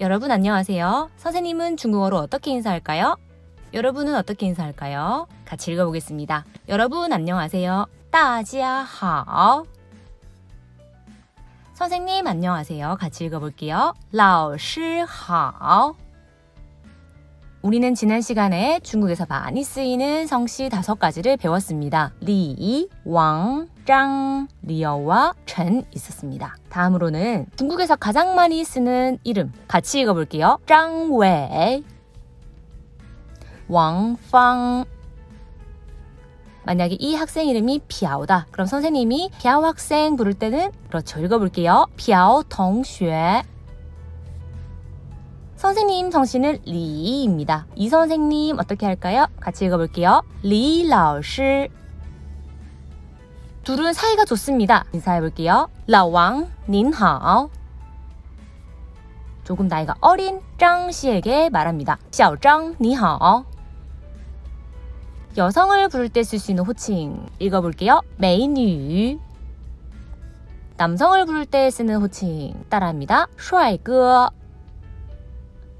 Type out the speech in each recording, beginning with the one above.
여러분 안녕하세요. 선생님은 중국어로 어떻게 인사할까요? 여러분은 어떻게 인사할까요? 같이 읽어보겠습니다. 여러분 안녕하세요. 大家好. 선생님 안녕하세요. 같이 읽어볼게요. 老师好. 우리는 지난 시간에 중국에서 많이 쓰이는 성씨 다섯 가지를 배웠습니다. 리, 왕, 짱, 리어와 陈 있었습니다. 다음으로는 중국에서 가장 많이 쓰는 이름 같이 읽어볼게요. 짱웨이, 왕팡. 만약에 이 학생 이름이 피아오다. 그럼 선생님이 피아오 학생 부를 때는 그렇죠. 읽어볼게요. 피아오 동슈에. 선생님 성씨는 리입니다. 이 선생님 어떻게 할까요? 같이 읽어볼게요. 리 라오시. 둘은 사이가 좋습니다. 인사해 볼게요. 라왕, 닌하오. 조금 나이가 어린 짱 씨에게 말합니다. 샤오짱, 니하오. 여성을 부를 때 쓸 수 있는 호칭 읽어볼게요. 메이뉴. 남성을 부를 때 쓰는 호칭 따라합니다. 帅哥.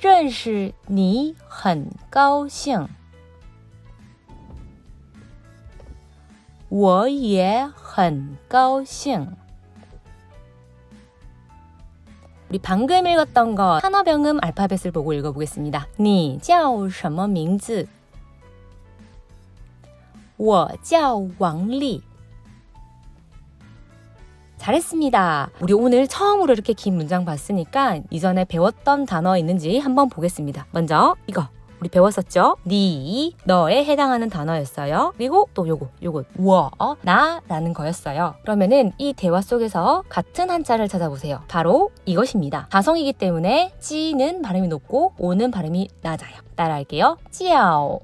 认识你很高兴，我也很高兴。 우리 방금 읽었던 거 한어병음 알파벳을 보고 읽어보겠습니다. 你叫什么名字?我叫王丽. 잘했습니다. 우리 오늘 처음으로 이렇게 긴 문장 봤으니까 이전에 배웠던 단어 있는지 한번 보겠습니다. 먼저 이거 우리 배웠었죠? 니, 너에 해당하는 단어였어요. 그리고 또 요거, 요거, 워, 나라는 거였어요. 그러면은 이 대화 속에서 같은 한자를 찾아보세요. 바로 이것입니다. 가성이기 때문에 찌는 발음이 높고 오는 발음이 낮아요. 따라할게요. 찌아오.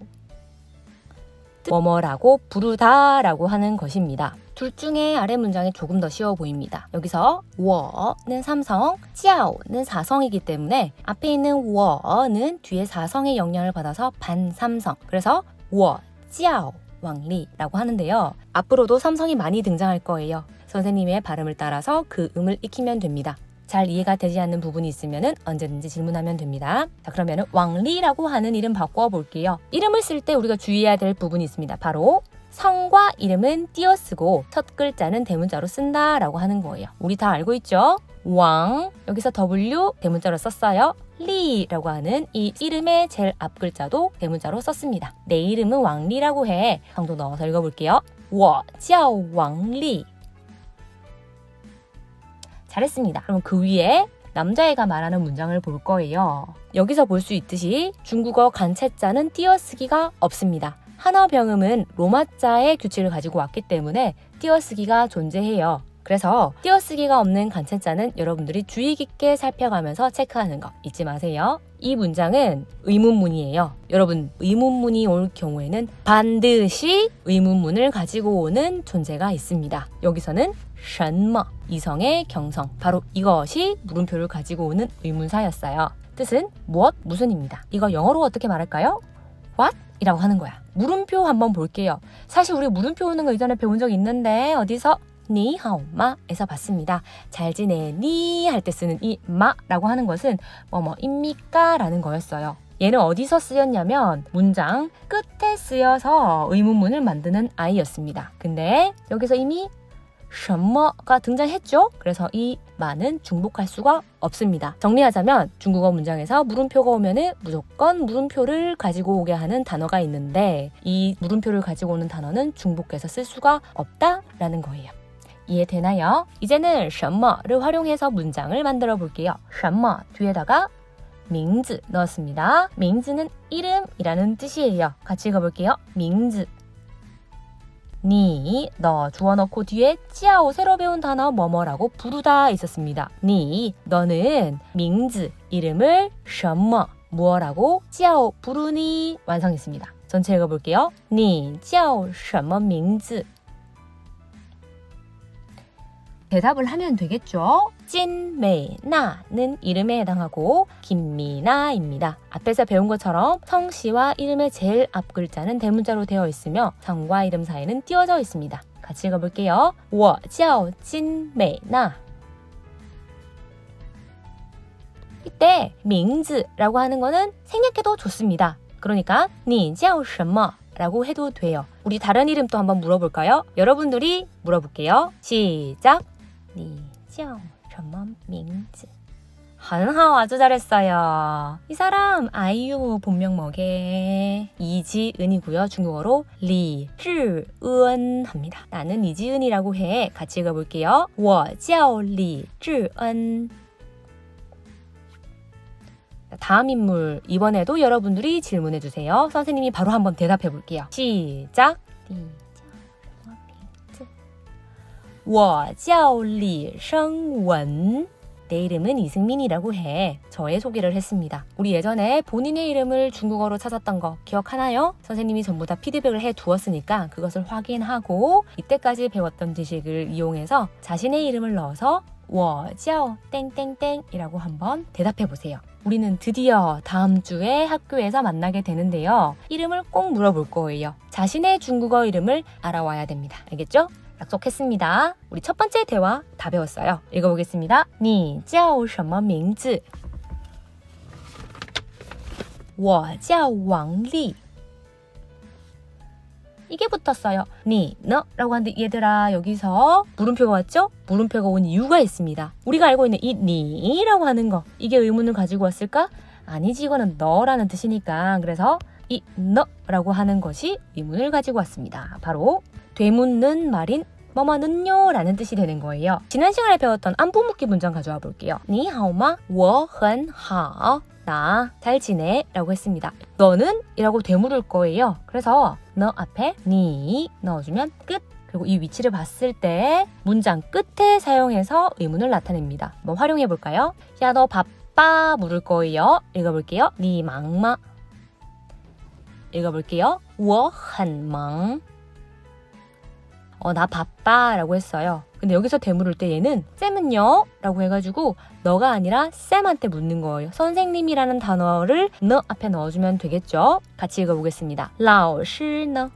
뭐뭐라고 부르다라고 하는 것입니다. 둘 중에 아래 문장이 조금 더 쉬워 보입니다. 여기서 워는 삼성, 찌아오는 사성이기 때문에 앞에 있는 워는 뒤에 사성의 영향을 받아서 반삼성. 그래서 워, 찌아오, 왕리라고 하는데요. 앞으로도 삼성이 많이 등장할 거예요. 선생님의 발음을 따라서 그 음을 익히면 됩니다. 잘 이해가 되지 않는 부분이 있으면 언제든지 질문하면 됩니다. 자, 그러면 왕리라고 하는 이름 바꿔 볼게요. 이름을 쓸 때 우리가 주의해야 될 부분이 있습니다. 바로 성과 이름은 띄어쓰고 첫 글자는 대문자로 쓴다라고 하는 거예요. 우리 다 알고 있죠? 왕 여기서 W 대문자로 썼어요. 리라고 하는 이 이름의 제일 앞 글자도 대문자로 썼습니다. 내 이름은 왕리라고 해. 강도 넣어서 읽어볼게요. 我叫 왕리. 잘했습니다. 그럼 그 위에 남자애가 말하는 문장을 볼 거예요. 여기서 볼 수 있듯이 중국어 간체자는 띄어쓰기가 없습니다. 한어병음은 로마자의 규칙을 가지고 왔기 때문에 띄어쓰기가 존재해요. 그래서 띄어쓰기가 없는 간체자는 여러분들이 주의 깊게 살펴가면서 체크하는 거 잊지 마세요. 이 문장은 의문문이에요. 여러분 의문문이 올 경우에는 반드시 의문문을 가지고 오는 존재가 있습니다. 여기서는 什么 이성의 경성 바로 이것이 물음표를 가지고 오는 의문사였어요. 뜻은 무엇 무슨입니다. 이거 영어로 어떻게 말할까요? what 이라고 하는 거야. 물음표 한번 볼게요. 사실 우리 물음표 오는 거 이전에 배운 적 있는데 어디서 니하오마에서 봤습니다. 잘 지내니 할 때 쓰는 이 마라고 하는 것은 뭐뭐입니까 라는 거였어요. 얘는 어디서 쓰였냐면 문장 끝에 쓰여서 의문문을 만드는 아이였습니다. 근데 여기서 이미 什么가 등장했죠. 그래서 이 마는 중복할 수가 없습니다. 정리하자면 중국어 문장에서 물음표가 오면은 무조건 물음표를 가지고 오게 하는 단어가 있는데 이 물음표를 가지고 오는 단어는 중복해서 쓸 수가 없다라는 거예요. 이해되나요? 이제는 什么를 활용해서 문장을 만들어 볼게요. 什么 뒤에다가 名字 넣었습니다. 名字는 이름이라는 뜻이에요. 같이 읽어볼게요. 名字. 니, 너 주어 넣고 뒤에 찌아오 새로 배운 단어 뭐뭐라고 부르다 있었습니다. 니, 너는 名字 이름을 什么 무어라고 찌아오 부르니 완성했습니다. 전체 읽어볼게요. 니, 찌아오 什么名字 대답을 하면 되겠죠. 찐메이나는 이름에 해당하고 김미나입니다. 앞에서 배운 것처럼 성씨와 이름의 제일 앞 글자는 대문자로 되어 있으며 성과 이름 사이는 띄워져 있습니다. 같이 읽어볼게요. 我叫 찐메이나 이때 名字라고 하는 거는 생략해도 좋습니다. 그러니까 你叫什么 라고 해도 돼요. 우리 다른 이름 또 한번 물어볼까요? 여러분들이 물어볼게요. 시작. 你叫什么名字?很好, 아주 잘했어요. 이 사람 아이유 본명 뭐게? 이지은이고요. 중국어로 리즈은 합니다. 나는 이지은이라고 해. 같이 읽어볼게요. 我叫李智恩. 다음 인물 이번에도 여러분들이 질문해 주세요. 선생님이 바로 한번 대답해 볼게요. 시작. 我叫李生文. 내 이름은 이승민이라고 해. 저의 소개를 했습니다. 우리 예전에 본인의 이름을 중국어로 찾았던 거 기억하나요? 선생님이 전부 다 피드백을 해 두었으니까 그것을 확인하고 이때까지 배웠던 지식을 이용해서 자신의 이름을 넣어서 我叫 땡땡땡이라고 한번 대답해 보세요. 우리는 드디어 다음 주에 학교에서 만나게 되는데요. 이름을 꼭 물어볼 거예요. 자신의 중국어 이름을 알아와야 됩니다. 알겠죠? 약속했습니다. 우리 첫 번째 대화 다 배웠어요. 읽어보겠습니다. 你叫什么名字?我叫王丽. 이게 붙었어요. 니, 너라고 하는데 얘들아 여기서 물음표가 왔죠? 물음표가 온 이유가 있습니다. 우리가 알고 있는 이 니라고 하는 거 이게 의문을 가지고 왔을까? 아니지 이거는 너라는 뜻이니까 그래서 이 너라고 하는 것이 의문을 가지고 왔습니다. 바로 되묻는 말인 뭐뭐는요 라는 뜻이 되는 거예요. 지난 시간에 배웠던 안부 묻기 문장 가져와 볼게요. 니好吗? 我很好. 나 잘 지내 라고 했습니다. 너는? 이라고 되물을 거예요. 그래서 너 앞에 니 넣어주면 끝. 그리고 이 위치를 봤을 때 문장 끝에 사용해서 의문을 나타냅니다. 한번 활용해 볼까요? 야 너 바빠 물을 거예요. 읽어볼게요. 니 망마 읽어볼게요. 我很忙. 어, 나 바빠 라고 했어요. 근데 여기서 대물을 때 얘는 쌤은요? 라고 해가지고 너가 아니라 쌤한테 묻는 거예요. 선생님이라는 단어를 너 앞에 넣어주면 되겠죠? 같이 읽어보겠습니다. 老师呢?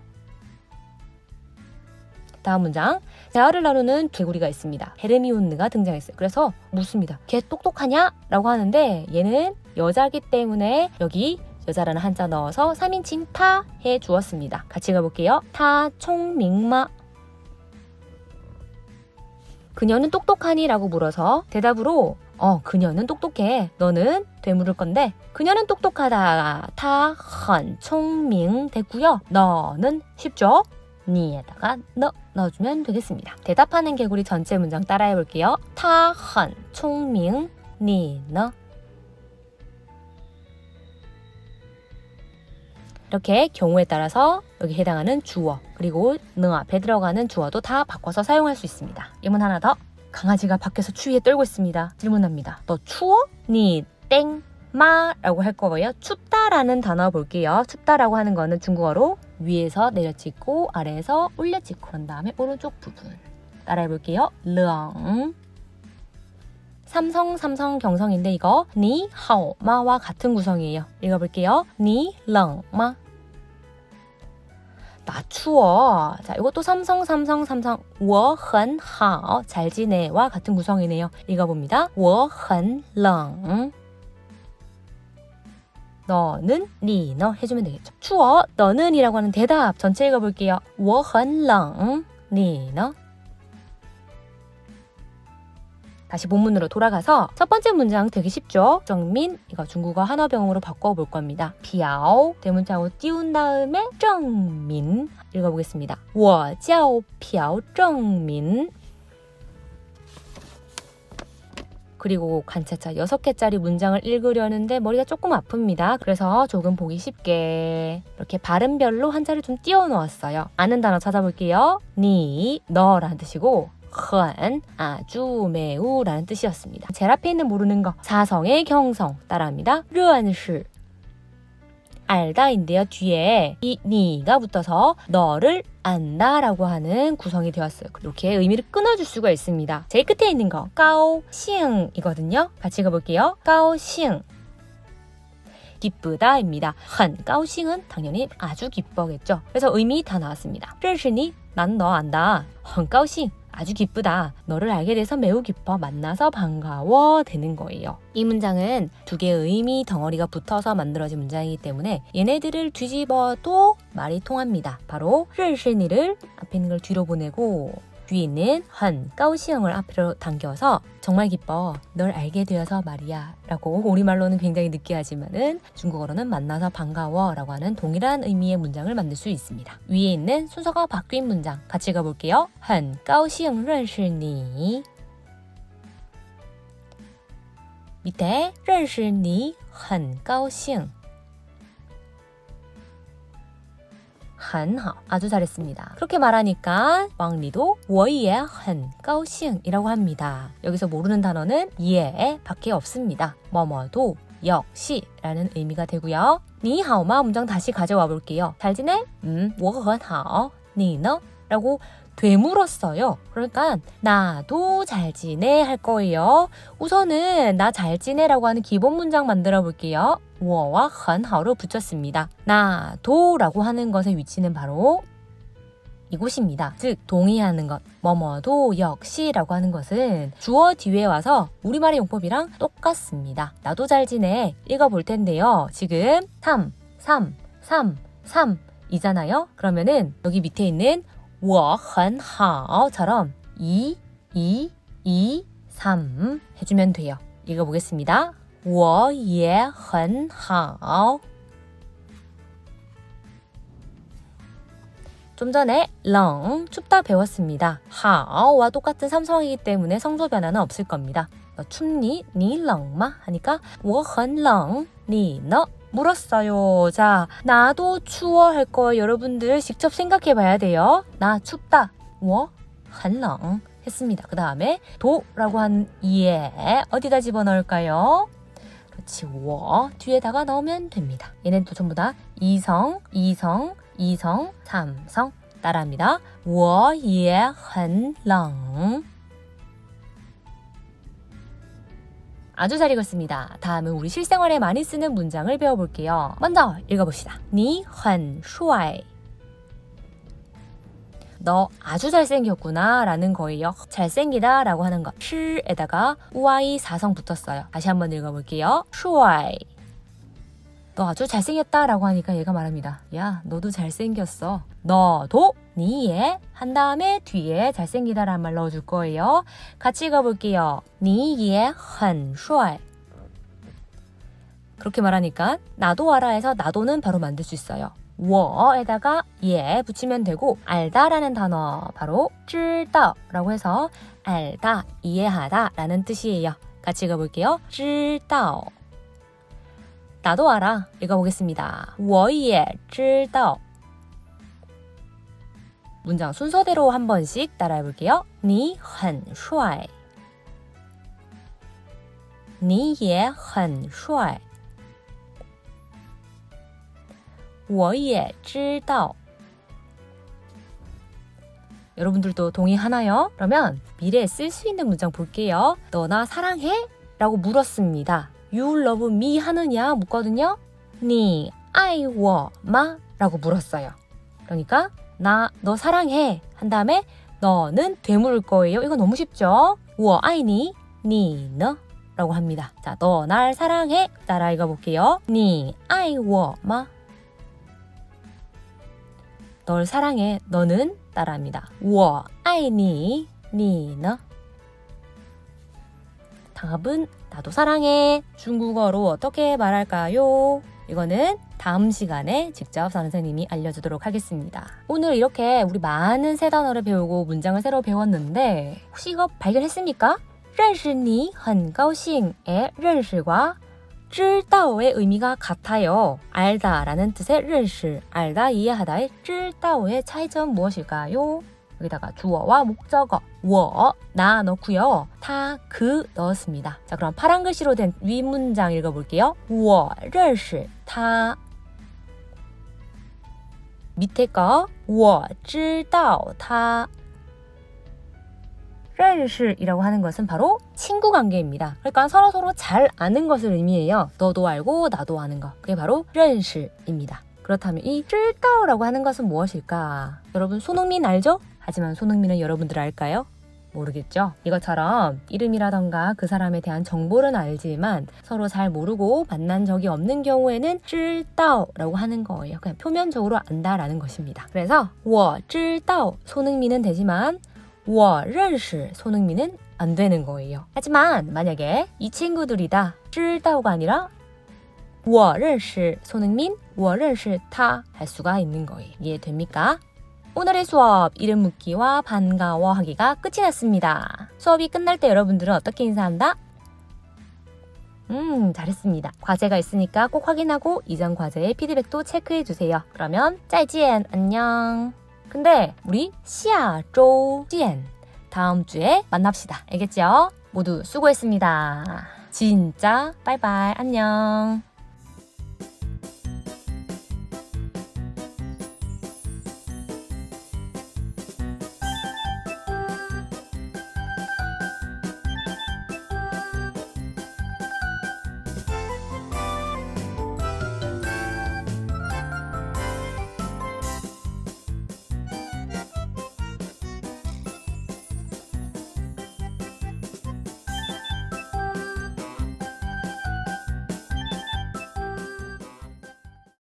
다음 문장. 대화를 나누는 개구리가 있습니다. 헤르미온느가 등장했어요. 그래서 묻습니다. 걔 똑똑하냐? 라고 하는데 얘는 여자기 때문에 여기 여자라는 한자 넣어서 3인칭 타 해 주었습니다. 같이 가볼게요. 타 총밍마 그녀는 똑똑하니? 라고 물어서 대답으로 어, 그녀는 똑똑해. 너는 되물을 건데 그녀는 똑똑하다. 타, 헌, 총밍 됐고요. 너는 쉽죠? 니에다가 너 넣어주면 되겠습니다. 대답하는 개구리 전체 문장 따라해 볼게요. 타, 헌, 총밍, 니, 너 이렇게 경우에 따라서 여기 해당하는 주어 그리고 능 앞에 들어가는 주어도 다 바꿔서 사용할 수 있습니다. 예문 하나 더. 강아지가 밖에서 추위에 떨고 있습니다. 질문합니다. 너 추워? 니 땡. 마 라고 할 거고요. 춥다라는 단어 볼게요. 춥다라고 하는 거는 중국어로 위에서 내려찍고 아래에서 올려찍고 그런 다음에 오른쪽 부분 따라해 볼게요. 렁 삼성 삼성 경성인데 이거 니 하오 마와 같은 구성이에요. 읽어볼게요. 니 렁마 나 추워. 자, 이것도 삼성 삼성 삼성 我很好잘 지내와 같은 구성이네요. 읽어봅니다. 我很冷 너는 니 너 해주면 되겠죠. 추워 너는 이라고 하는 대답 전체 읽어볼게요. 我很冷 니 너 다시 본문으로 돌아가서 첫 번째 문장 되게 쉽죠? 정민 이거 중국어 한어병으로 바꿔볼 겁니다. 피아오 대문자로 띄운 다음에 정민 읽어보겠습니다. 我叫朴正民 그리고 관차차 6개짜리 문장을 읽으려는데 머리가 조금 아픕니다. 그래서 조금 보기 쉽게 이렇게 발음별로 한자를 좀 띄워 놓았어요. 아는 단어 찾아볼게요. 니, 너라는 뜻이고 很, 아주, 매우 라는 뜻이었습니다. 제일 앞에 있는 모르는 거 사성의 경성 따라합니다. 认识 알다인데요. 뒤에 이 니가 붙어서 너를 안다라고 하는 구성이 되었어요. 이렇게 의미를 끊어줄 수가 있습니다. 제일 끝에 있는 거 까오싱이거든요. 같이 읽어볼게요. 까오싱 기쁘다입니다. 한 까오싱은 당연히 아주 기뻐겠죠. 그래서 의미 다 나왔습니다. 认识你, 난 너 안다. 한 까오싱, 아주 기쁘다. 너를 알게 돼서 매우 기뻐. 만나서 반가워. 되는 거예요. 이 문장은 두 개의 의미 덩어리가 붙어서 만들어진 문장이기 때문에 얘네들을 뒤집어도 말이 통합니다. 바로 认识니를 앞에 있는 걸 뒤로 보내고 뒤에 있는 한 까우시형을 앞으로 당겨서 정말 기뻐 널 알게 되어서 말이야 라고 우리말로는 굉장히 느끼하지만은 중국어로는 만나서 반가워 라고 하는 동일한 의미의 문장을 만들 수 있습니다 위에 있는 순서가 바뀐 문장 같이 읽어볼게요 한 까우시형 认识你 밑에 认识你很高兴 很好. 아주 잘했습니다. 그렇게 말하니까 왕리도 我也很高兴이라고 합니다. 여기서 모르는 단어는 예 밖에 없습니다. 뭐뭐도 역시 라는 의미가 되고요. 니하오마 문장 다시 가져와 볼게요. 잘 지내? 음, 我很好. 니너? 라고 되물었어요. 그러니까 나도 잘 지내 할 거예요. 우선은 나 잘 지내라고 하는 기본 문장 만들어 볼게요. 我와 很好로 붙였습니다. 나도라고 하는 것의 위치는 바로 이곳입니다. 즉 동의하는 것, 뭐뭐도 역시라고 하는 것은 주어 뒤에 와서 우리말의 용법이랑 똑같습니다. 나도 잘 지내 읽어볼 텐데요. 지금 3, 3, 3, 3 이잖아요. 그러면은 여기 밑에 있는 我很好처럼 2, 2, 2, 3 해주면 돼요. 읽어보겠습니다. 我也很好. 좀 전에 렁 춥다 배웠습니다. 하와 똑같은 삼성이기 때문에 성조 변화는 없을 겁니다. 너 춥니? 니 렁마? 하니까 我很冷, 니 너? 물었어요. 자, 나도 추워 할 거 여러분들 직접 생각해 봐야 돼요. 나 춥다. 我很冷 했습니다. 그 다음에 도라고 한 예 어디다 집어넣을까요? 그렇지, 我 뒤에다가 넣으면 됩니다. 얘네도 전부 다 이성, 이성, 이성, 삼성 따라합니다. 我也很冷 아주 잘 읽었습니다. 다음은 우리 실생활에 많이 쓰는 문장을 배워볼게요. 먼저 읽어봅시다. 你很帅. 너 아주 잘생겼구나 라는 거예요. 잘생기다 라고 하는 것. 실에다가 우아이 사성 붙었어요. 다시 한번 읽어볼게요. 슈아이. 너 아주 잘생겼다 라고 하니까 얘가 말합니다. 야, 너도 잘생겼어. 너도 니에 한 다음에 뒤에 잘생기다라는 말 넣어줄 거예요. 같이 읽어볼게요. 니에 헌帅 그렇게 말하니까 나도 알아해서 나도는 바로 만들 수 있어요. 我에다가 예 붙이면 되고 알다라는 단어 바로 知道 라고 해서 알다, 이해하다 라는 뜻이에요. 같이 읽어볼게요. 知道 나도 알아. 읽어보겠습니다. 我也知道 문장 순서대로 한 번씩 따라해볼게요. 你很帅你也很帅 我也知道 여러분들도 동의하나요? 그러면 미래에 쓸 수 있는 문장 볼게요. 너 나 사랑해? 라고 물었습니다. You love me 하느냐 묻거든요. 你爱我吗? 라고 물었어요. 그러니까 나 너 사랑해 한 다음에 너는 되물을 거예요. 이거 너무 쉽죠? 我爱你,你呢? 라고 합니다. 자, 너 날 사랑해? 따라 읽어볼게요. 你爱我吗? 널 사랑해. 너는 따라합니다. 我爱你,你呢? 답은 나도 사랑해. 중국어로 어떻게 말할까요? 이거는 다음 시간에 직접 선생님이 알려주도록 하겠습니다. 오늘 이렇게 우리 많은 새 단어를 배우고 문장을 새로 배웠는데 혹시 이거 발견했습니까? 认识你很高兴의 认识과 知道의 의미가 같아요. 알다라는 뜻의 认识, 알다, 이해하다의 知道의 차이점 무엇일까요? 여기다가 주어와 목적어, 我, 나 넣고요. 다, 그 넣었습니다. 자, 그럼 파란 글씨로 된 윗문장 읽어볼게요. 我认识他 밑에 거, 我知道他 프레르실이라고 하는 것은 바로 친구 관계입니다. 그러니까 서로 서로 잘 아는 것을 의미해요. 너도 알고 나도 아는 것. 그게 바로 프레르실입니다. 그렇다면 이 쓸까오라고 하는 것은 무엇일까? 여러분 손흥민 알죠? 하지만 손흥민은 여러분들 알까요? 모르겠죠? 이것처럼 이름이라던가 그 사람에 대한 정보는 알지만 서로 잘 모르고 만난 적이 없는 경우에는 찔다오라고 하는 거예요. 그냥 표면적으로 안다라는 것입니다. 그래서 워 찔다오 손흥민은 되지만 我认识 손흥민은 안 되는 거예요. 하지만 만약에 이 친구들이다 知道가 아니라 我认识 손흥민, 我认识他 할 수가 있는 거예요. 이해됩니까? 오늘의 수업 이름 묻기와 반가워하기가 끝이 났습니다. 수업이 끝날 때 여러분들은 어떻게 인사한다? 음, 잘했습니다. 과제가 있으니까 꼭 확인하고 이전 과제의 피드백도 체크해 주세요. 그러면 再见, 안녕. 근데 우리 시아조지엔 다음 주에 만납시다. 알겠죠? 모두 수고했습니다. 진짜 빠이빠이 안녕.